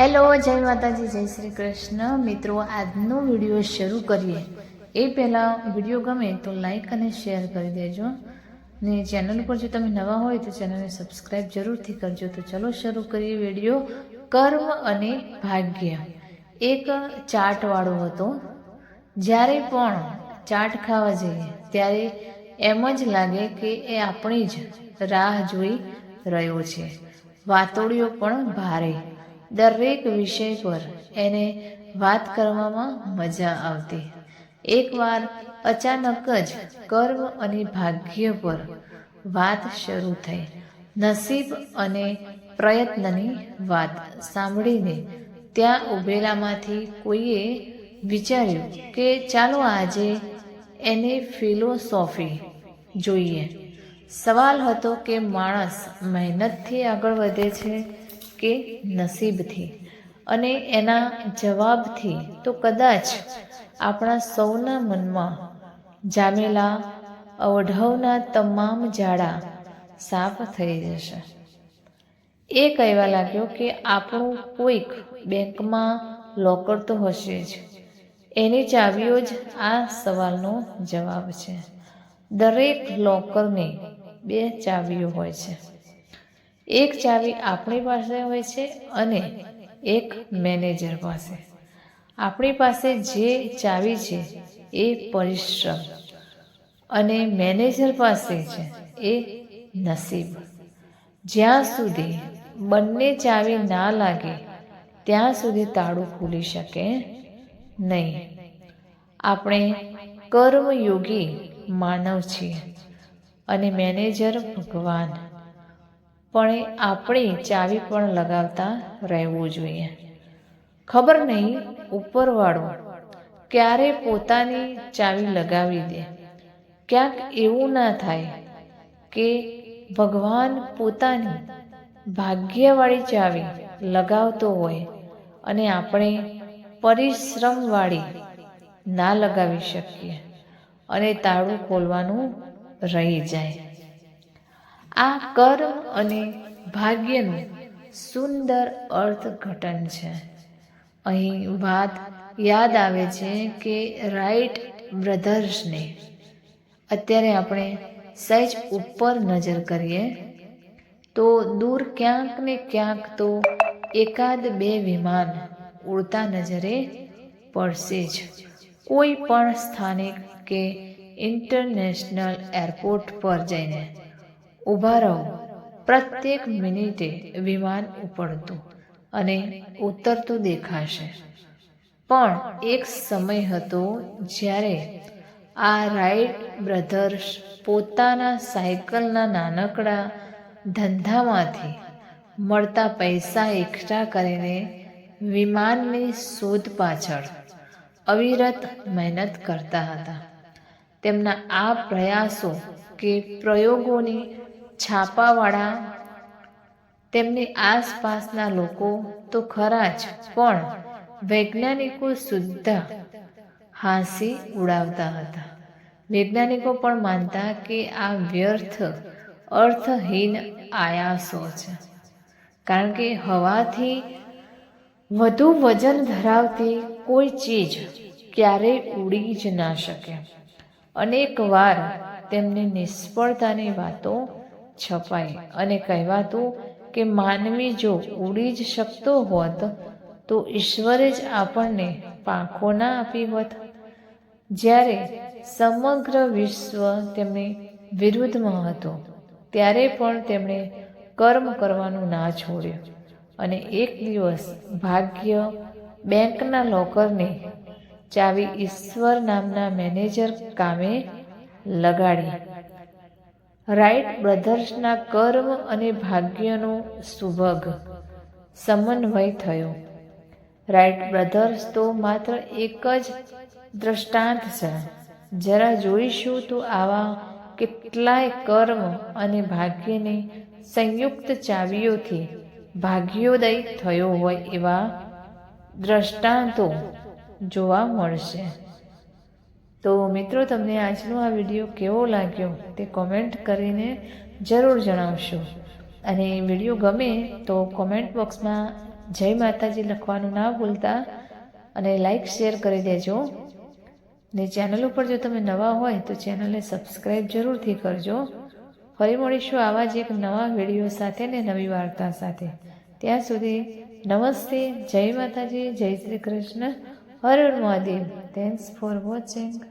Hello, જય માતાજી, જય શ્રી કૃષ્ણ. મિત્રો, આજનો વીડિયો શરૂ કરીએ. એ પહેલાં વીડિયો ગમે તો લાઈક અને શેર કરી દેજો. ને ચેનલ પર જો તમે નવા હોય તો ચેનલને સબસ્ક્રાઈબ જરૂરથી કરજો. તો ચલો શરૂ કરીએ વીડિયો. કર્મ અને ભાગ્ય. એક ચાટવાળો હતો. જ્યારે પણ ચાટ ખાવા જઈએ, ત્યારે એમ જ લાગે કે એ આપણી જ રાહ જોઈ રહ્યો છે. વાતોડીઓ પણ ભારે. દરેક વિષય પર એને વાત કરવામાં મજા આવતી. એકવાર અચાનક જ કર્મ અને ભાગ્ય પર વાત શરૂ થઈ. નસીબ અને પ્રયત્નની વાત સાંભળીને ત્યાં ઉભેલામાંથી કોઈએ વિચાર્યું કે ચાલો આજે એને ફિલોસોફી જોઈએ. સવાલ હતો કે માણસ મહેનતથી આગળ વધે છે કે નસીબથી અને એના જવાબથી તો કદાચ આપણા સૌના મનમાં જામેલા અવઢવના તમામ જાડા સાફ થઈ જશે. એ કહેવા લાગ્યો કે આપણું કોઈક બેંકમાં લોકર તો હશે જ. એની ચાવીઓ જ આ સવાલનો જવાબ છે. દરેક લોકરની બે ચાવીઓ હોય છે. એક ચાવી આપણી પાસે હોય છે અને એક મેનેજર પાસે. આપણી પાસે જે ચાવી છે એ પરિશ્રમ અને મેનેજર પાસે છે એ નસીબ. જ્યાં સુધી બંને ચાવી ના લાગે, ત્યાં સુધી તાળું ખુલી શકે નહીં. આપણે કર્મયોગી માનવ છીએ અને મેનેજર ભગવાન. પણ આપણી ચાવી પણ લગાવતા રહેવું જોઈએ. ખબર નહીં ઉપરવાળો ક્યારે પોતાની ચાવી લગાવી દે. ક્યાંક એવું ના થાય કે ભગવાન પોતાની ભાગ્યવાળી ચાવી લગાવતો હોય અને આપણે પરિશ્રમવાળી ના લગાવી શકીએ અને તાળું ખોલવાનું રહી જાય. આ કર્મ અને ભાગ્યનું સુંદર અર્થઘટન છે. અહીં વાત યાદ આવે છે કે રાઈટ બ્રધર્સને અત્યારે આપણે સહેજ ઉપર નજર કરીએ, તો દૂર ક્યાંક ને ક્યાંક તો એકાદ બે વિમાન ઉડતા નજરે પડશે જ. કોઈ પણ સ્થાનિક કે ઇન્ટરનેશનલ એરપોર્ટ પર જઈને ઊભા રહો. પ્રત્યેક મિનિટે વિમાન ઉપડતું અને ઉતરતું દેખાશે. પણ એક સમય હતો જ્યારે આ રાઈટ બ્રધર્સ પોતાના સાયકલના નાનકડા ધંધામાંથી મળતા પૈસા એકઠા કરીને વિમાનની શોધ પાછળ અવિરત મહેનત કરતા હતા. તેમના આ પ્રયાસો કે પ્રયોગોની છાપાવાળા, તેમની આસપાસના લોકો તો ખરા જ, પણ વૈજ્ઞાનિકો સુદ્ધા હાંસી ઉડાવતા હતા. વૈજ્ઞાનિકો પણ માનતા કે આ વ્યર્થ, અર્થહીન આયાસો છે. કારણ કે હવાથી વધુ વજન ધરાવતી કોઈ ચીજ ક્યારેય ઉડી જ ના શકે. અનેક વાર તેમની નિષ્ફળતાની વાતો છપાઈ અને કહેવાતું કે માનવી જો ઉડી જ શકતો હોત, તો ઈશ્વરે જ આપણને પાંખો ના આપી હોત. જ્યારે સમગ્ર વિશ્વ તેમની વિરુદ્ધમાં હતો, ત્યારે પણ તેમણે કર્મ કરવાનું ના છોડ્યું અને એક દિવસ ભાગ્ય બેંકના લોકરને ચાવી ઈશ્વર નામના મેનેજર કામે લગાડી. રાઈટ બ્રધર્સના કર્મ અને ભાગ્યનો સુભગ. સમન્વય થયો. રાઈટ બ્રધર્સ તો માત્ર એક જ દ્રષ્ટાંત છે. જરા જોઈશું તો આવા કેટલાય કર્મ અને ભાગ્યની સંયુક્ત ચાવીઓથી ભાગ્યોદય થયો હોય એવા દ્રષ્ટાંતો જોવા મળશે. તો મિત્રો, તમને આજનો આ વીડિયો કેવો લાગ્યો તે કોમેન્ટ કરીને જરૂર જણાવશો. અને વીડિયો ગમે તો કોમેન્ટ બોક્સમાં જય માતાજી લખવાનું ના ભૂલતા અને લાઈક શેર કરી દેજો. ને ચેનલ ઉપર જો તમે નવા હોય તો ચેનલને સબસ્ક્રાઈબ જરૂરથી કરજો. ફરી મળીશું આવા જ એક નવા વીડિયો સાથે ને નવી વાર્તા સાથે. ત્યાં સુધી નમસ્તે, જય માતાજી, જય Shri Krishna. Harul Muadim. Thanks for watching.